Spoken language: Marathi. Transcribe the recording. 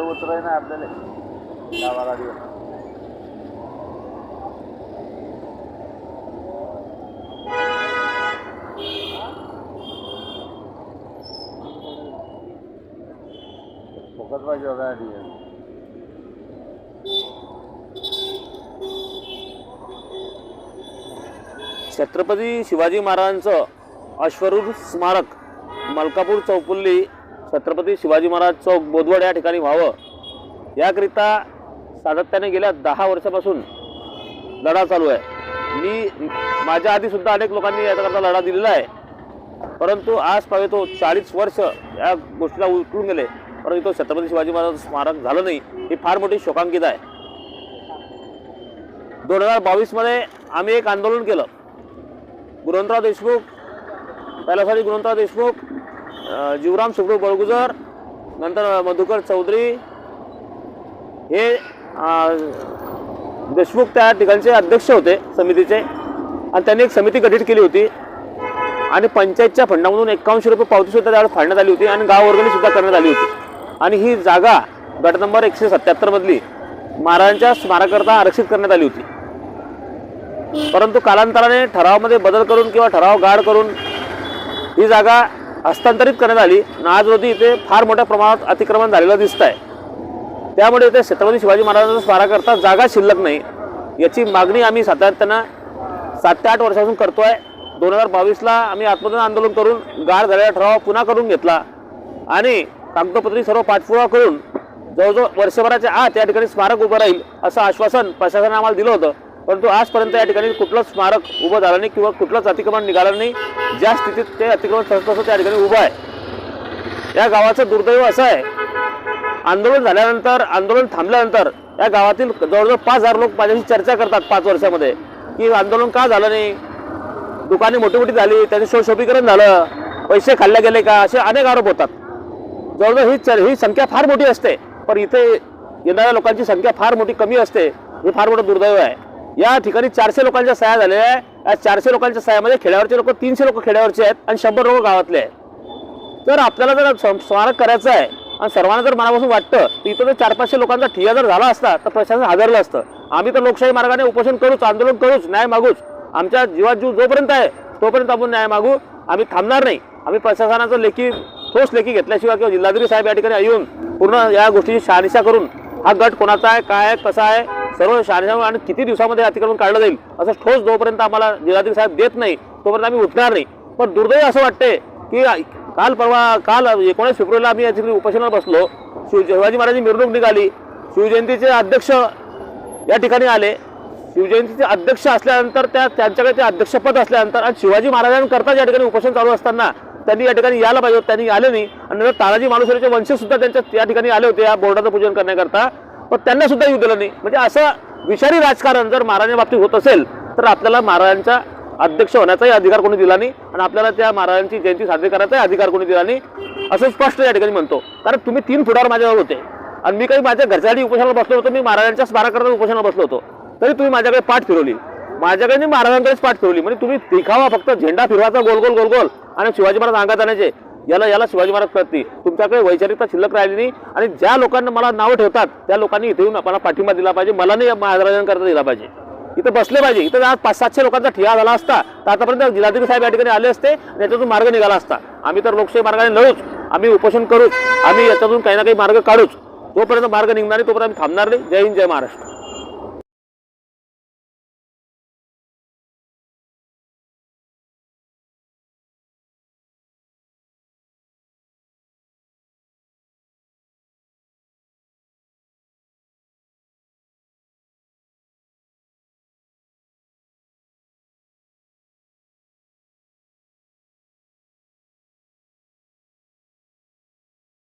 उतराय ना आपल्याला. दहा बारा दिवस फुकट पाहिजे डिझेल छत्रपती शिवाजी महाराजांचं अश्वरूढ स्मारक मलकापूर चौपुल्ली छत्रपती शिवाजी महाराज चौक बोदवड या ठिकाणी व्हावं. याकरिता सातत्याने गेल्या दहा वर्षापासून लढा चालू आहे. मी माझ्या आधीसुद्धा अनेक लोकांनी याच्याकरता लढा दिलेला आहे. परंतु आज पाहिजे तो चाळीस वर्ष या गोष्टीला उलटून गेले. परंतु तो छत्रपती शिवाजी महाराज स्मारक झालं नाही ही फार मोठी शोकांकित आहे. दोन हजार बावीसमध्ये आम्ही एक आंदोलन केलं. गुणवंतराव देशमुख पहिल्यासाठी गुणवंतराव देशमुख जीवराम सुब्रू बळगुजर नंतर मधुकर चौधरी हे देशमुख त्या ठिकाणचे अध्यक्ष होते समितीचे. आणि त्यांनी एक समिती गठीत केली होती. आणि पंचायतच्या फंडामधून एकावन्नशे रुपये पावती सुद्धा फाडण्यात आली होती. आणि गाव वर्गणी सुद्धा करण्यात आली होती. आणि ही जागा गट नंबर एकशे सत्याहत्तर मधली महाराजांच्या स्मारकाकरता आरक्षित करण्यात आली होती. परंतु कालांतराने ठरावामध्ये बदल करून किंवा ठराव गाढ करून ही जागा हस्तांतरित करण्यात आली आणि आज रोजी इथे फार मोठ्या प्रमाणात अतिक्रमण झालेलं दिसत आहे त्यामुळे इथे छत्रपती शिवाजी महाराजांचा स्मारकाकरता जागा शिल्लक नाही. याची मागणी आम्ही सातत्यानं सात ते आठ वर्षापासून आहे दोन हजार बावीसला आम्ही आत्मदान आंदोलन करून गाढ झालेला ठराव पुन्हा करून घेतला. आणि कागदोपत्री सर्व पाठपुरावा करून जवळजवळ वर्षभराच्या आत या ठिकाणी स्मारक उभं राहील असं आश्वासन प्रशासनाने आम्हाला दिलं होतं. परंतु आजपर्यंत या ठिकाणी कुठलंच स्मारक उभं झालं नाही किंवा कुठलंच अतिक्रमण निघालं नाही. ज्या स्थितीत ते अतिक्रमण तसं असं त्या ठिकाणी उभं आहे. या गावाचं दुर्दैव असं आहे आंदोलन झाल्यानंतर आंदोलन थांबल्यानंतर या गावातील जवळजवळ पाच हजार लोक माझ्याशी चर्चा करतात पाच वर्षामध्ये की आंदोलन का झालं नाही? दुकाने मोठी मोठी झाली त्याचे शोषोपीकरण झालं पैसे खाल्ले गेले का? असे अनेक आरोप होतात. जवळजवळ ही चर ही संख्या फार मोठी असते पण इथे येणाऱ्या लोकांची संख्या फार मोठी कमी असते हे फार मोठं दुर्दैव आहे. या ठिकाणी चारशे लोकांच्या सह्या झालेल्या आहे या चारशे लोकांच्या सह्यामध्ये खेड्यावरचे लोक तीनशे लोक खेड्यावरचे आहेत आणि शंभर लोक गावातले आहेत. तर आपल्याला जर स्मारक करायचं आहे आणि सर्वांना जर मनापासून वाटतं तर इथं जर चार पाचशे लोकांचा ठिया जर झाला असता तर प्रशासन हादरलं असतं. आम्ही तर लोकशाही मार्गाने उपोषण करूच आंदोलन करूच न्याय मागूच. आमच्या जीवात जीव जोपर्यंत आहे तोपर्यंत आपण न्याय मागू. आम्ही थांबणार नाही. आम्ही प्रशासनाचं लेखी ठोस लेखी घेतल्याशिवाय किंवा जिल्हाधिकारी साहेब या ठिकाणी येऊन पूर्ण या गोष्टीची शहानिशा करून हा गट कोणाचा आहे काय आहे कसा आहे सर्व शहानिशा आणि किती दिवसामध्ये अतिक्रमण काढलं जाईल असं ठोस जोपर्यंत आम्हाला जिल्हाधिकारी साहेब देत नाही तोपर्यंत आम्ही उठणार नाही. पण दुर्दैव असं वाटते की काल परवा काल एकोणीस फेब्रुवारीला आम्ही या ठिकाणी उपोषणाला बसलो. शिव शिवाजी महाराजांची मिरवणूक निघाली. शिवजयंतीचे अध्यक्ष या ठिकाणी आले. शिवजयंतीचे अध्यक्ष असल्यानंतर त्या त्यांच्याकडे ते अध्यक्षपद असल्यानंतर आणि शिवाजी महाराजांकरता या ठिकाणी उपोषण चालू असताना त्यांनी या ठिकाणी यायला पाहिजे होतं, त्यांनी आले नाही. आणि नंतर तानाजी मालुसरेचे वंशसुद्धा त्यांच्या या ठिकाणी आले होते या बोर्डाचं पूजन करण्याकरता. पण त्यांना सुद्धा येऊ दिलं नाही. म्हणजे असं विषारी राजकारण जर महाराजांच्या बाबतीत होत असेल तर आपल्याला महाराजांचा अध्यक्ष होण्याचाही अधिकार कोणी दिला नाही आणि आपल्याला त्या महाराजांची जयंती साजरी करायचाही अधिकार कोणी दिला नाही असं स्पष्ट या ठिकाणी म्हणतो. कारण तुम्ही तीन फुटावर माझ्यावर होते. आणि मी काही माझ्या घरच्यासाठी उपोषणाला बसलो होतो मी महाराजांच्या स्मारकाकडे उपोषणाला बसलो होतो. तरी तुम्ही माझ्याकडे पाठ फिरवली. माझ्याकडे नाही महाराजांकडेच पाठ फिरवली. म्हणजे तुम्ही दिखावा फक्त झेंडा फिरवायचा गोल गोल गोल गोल. आणि शिवाजी महाराज अंगात आणायचे. याला याला शिवाजी महाराज करते तुमच्याकडे वैचारिकता शिल्लक राहिली नाही आणि ज्या लोकांना मला नावं ठेवतात त्या लोकांनी इथे येऊन आपल्याला पाठिंबा दिला पाहिजे. मला नाही महाराजांकरता दिला पाहिजे. इथं बसले पाहिजे. इथं आज पाच सातशे लोकांचा ठिया झाला असता तर आतापर्यंत जिल्हाधिकारी साहेब या ठिकाणी आले असते आणि याच्यातून मार्ग निघाला असता. आम्ही तर लोकशाही मार्गाने लढूच. आम्ही उपोषण करूच. आम्ही याच्यातून काही ना काही मार्ग काढूच. जोपर्यंत मार्ग निघणार नाही तोपर्यंत आम्ही थांबणार नाही. जय हिंद जय महाराष्ट्र.